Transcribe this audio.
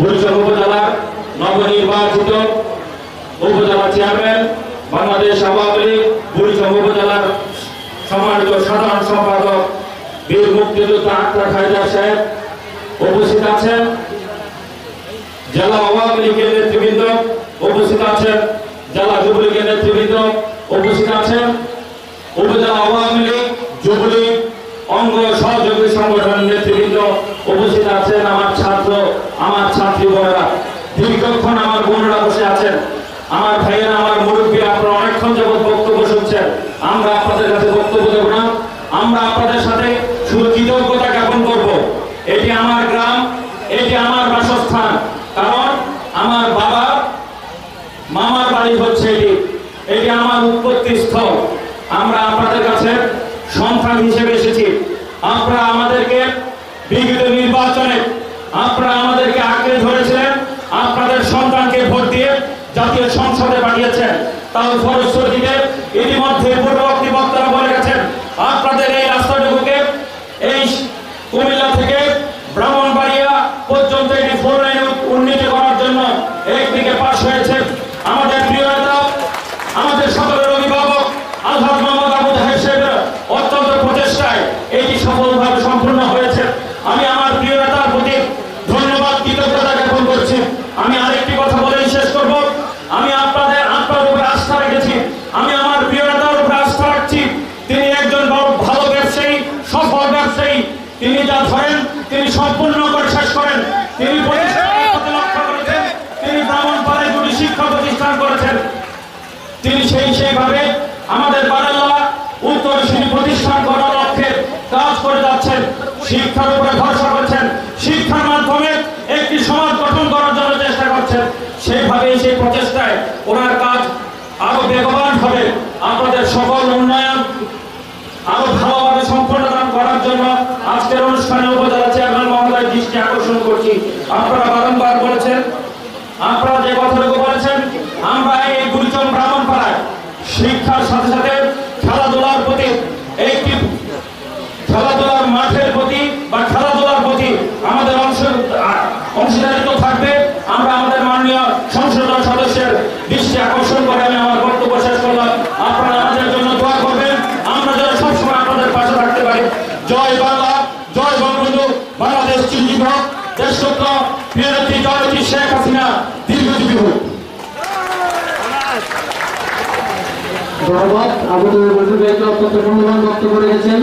বরিশাল উপজেলার নবনির্বাচিত উপজেলা চেয়ারম্যান, বাংলাদেশ আওয়ামী লীগ, বরিশাল উপজেলার সম্মানিত সাধারণ সম্পাদক বীর মুক্তিযোদ্ধা আক্তার হায়দার সাহেব উপস্থিত আছেন। জেলা আওয়ামী লীগের নেতৃবৃন্দ উপস্থিত আছেন। জেলা যুবলীগের নেতৃবৃন্দ উপস্থিত আছেন। উপজেলা আওয়ামী লীগ, যুবলীগ, অঙ্গ সহযোগী সংগঠনের নেতৃবৃন্দ উপস্থিত আছেন। আমার ছাত্র, আমার দীর্ঘক্ষণ আমার বোনেরা বসে আছেন। আমার ভাইয়েরা, আমার মুরব্বী, আপনারা অনেকক্ষণ যাবৎ বক্তব্য শুনছেন। আমরা আপনাদের কাছে বক্তব্য দেব না। আমরা আপনাদের সাথে শুধু কৃতজ্ঞতা জ্ঞাপন করব। এটি আমার গ্রাম, এটি আমার বাসস্থান। কারণ আমার বাবা, মামার বাড়ি হচ্ছে এটি। এটি আমার উৎপত্তি স্থল। আমরা আপনাদের কাছে সন্তান হিসেবে এসেছি। আপনারা আমাদেরকে বিগত নির্বাচনে, আপনারা আঁকড়ে ধরেছিলেন, আপনাদের সন্তানকে ভোট দিয়ে জাতীয় সংসদে পাঠিয়েছেন। তার ফলশ্রুতিতে ইতিমধ্যে পূর্ববর্তী বক্তারা বলে গেছেন, আপনাদের এই রাস্তাটুকুকে এই কুমিল্লা থেকে সফল ব্যবসায়ী। তিনি যা ধরেন, তিনি সম্পূর্ণ করে শেষ করেন। তিনি লক্ষ্য করেছেন, তিনি ব্রাহ্মণপাড়ায় দুটি শিক্ষা প্রতিষ্ঠান করেছেন। তিনি সেই সেইভাবে আমাদের বারেলা উত্তর শ্রেণি প্রতিষ্ঠান করার লক্ষ্যে কাজ করে যাচ্ছেন, শিক্ষার উপরে ভরসা করছেন, শিক্ষার মাধ্যমে একটি সমাজ গঠন করার জন্য চেষ্টা করছেন। সেইভাবেই সেই প্রচেষ্টায় ওনার কাজ আরও বেগবান হবে। আপনাদের সকল উন্নয়ন আরও ভালোভাবে সম্পন্ন দৃষ্টি আকর্ষণ করছি। আপনারা বারংবার বলেছেন, আপনারা যে কথাটুকু বলেছেন, আমরা এই গুরুজন ব্রাহ্মণ পাড়ায় শিক্ষার সাথে সাথে খেলাধুলার প্রতি একটি খেলাধুলার মাঠের প্রতি বা খেলাধুলার প্রতি আমাদের অংশ আ- অংশীদারিত্ব থাকবে আমরা আমাদের মাননীয় সংসদ সদস্যের দৃষ্টি আকর্ষণ করে আমি আমার বক্তব্য শেষ করলাম আপনারা আমাদের জন্য দোয়া করবেন আমরা যেন সবসময় আপনাদের পাশে থাকতে পারি জয় বাংলা জয় বঙ্গবন্ধু বাংলাদেশ চিহ্নিত দেশরত্ন প্রিয়নেত্রী জয়তী শেখ হাসিনা দীর্ঘজীবী হোক। ধন্যবাদ। আবু তৈরি অত্যন্ত মূল্যবান বক্তব্য রেখেছেন।